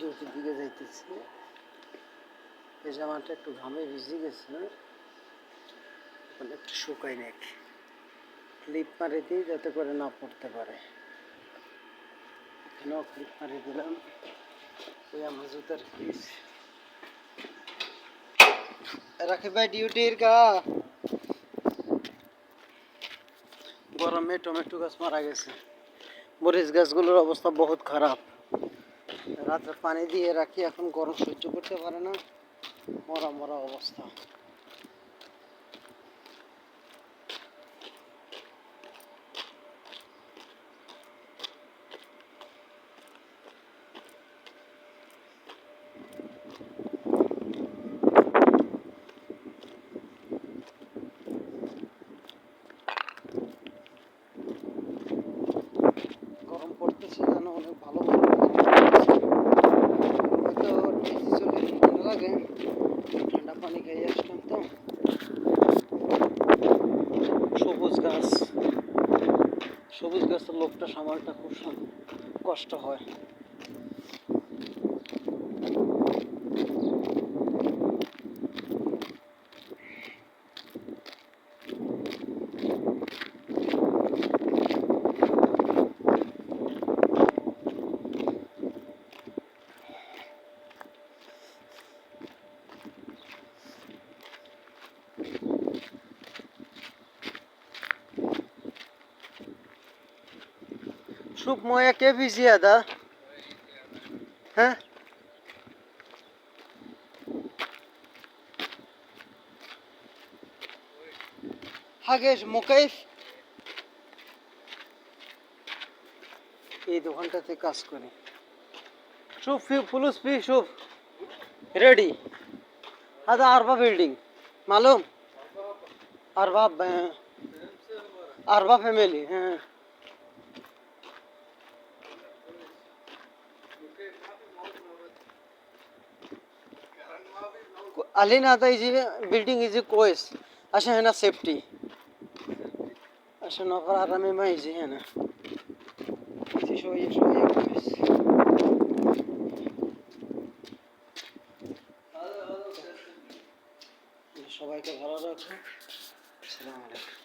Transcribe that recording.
ডিউটির দিকে যাইতেছি। একটু ঘামে ভিজে গেছে। একটু শুকাই ক্লিপ মারি দিই যাতে করে না পড়তে পারে। এখানেও ক্লিপ মারি দিলাম। ওই আমার জুতার পিস ভাই, ডিউটির গা। গরমে টমেটো গাছ মারা গেছে। মরিচ গাছগুলোর অবস্থা বহুত খারাপ। রাত্রে পানি দিয়ে রাখি এখন গরম সহ্য করতে পারে না। মরা মরা অবস্থা। সবুজ গাছের লোকটা সামালটা খুব কষ্ট হয়। Sokmaya kepisi ya da. He? হাগেশ Mukesh? এই দোকানটাতে কাজ করে। শুভ ফুলুস পি শুভ রেডি। আদা আরবা বিল্ডিং। মালুম? আরবা আরবা ফ্যামিলি হ্যাঁ। Alin Ata is a building is a coast. Ashana safety. Ashana for Aramima is here. This show you show you coast. সবাইকে ভালো রাখো আসসালামু আলাইকুম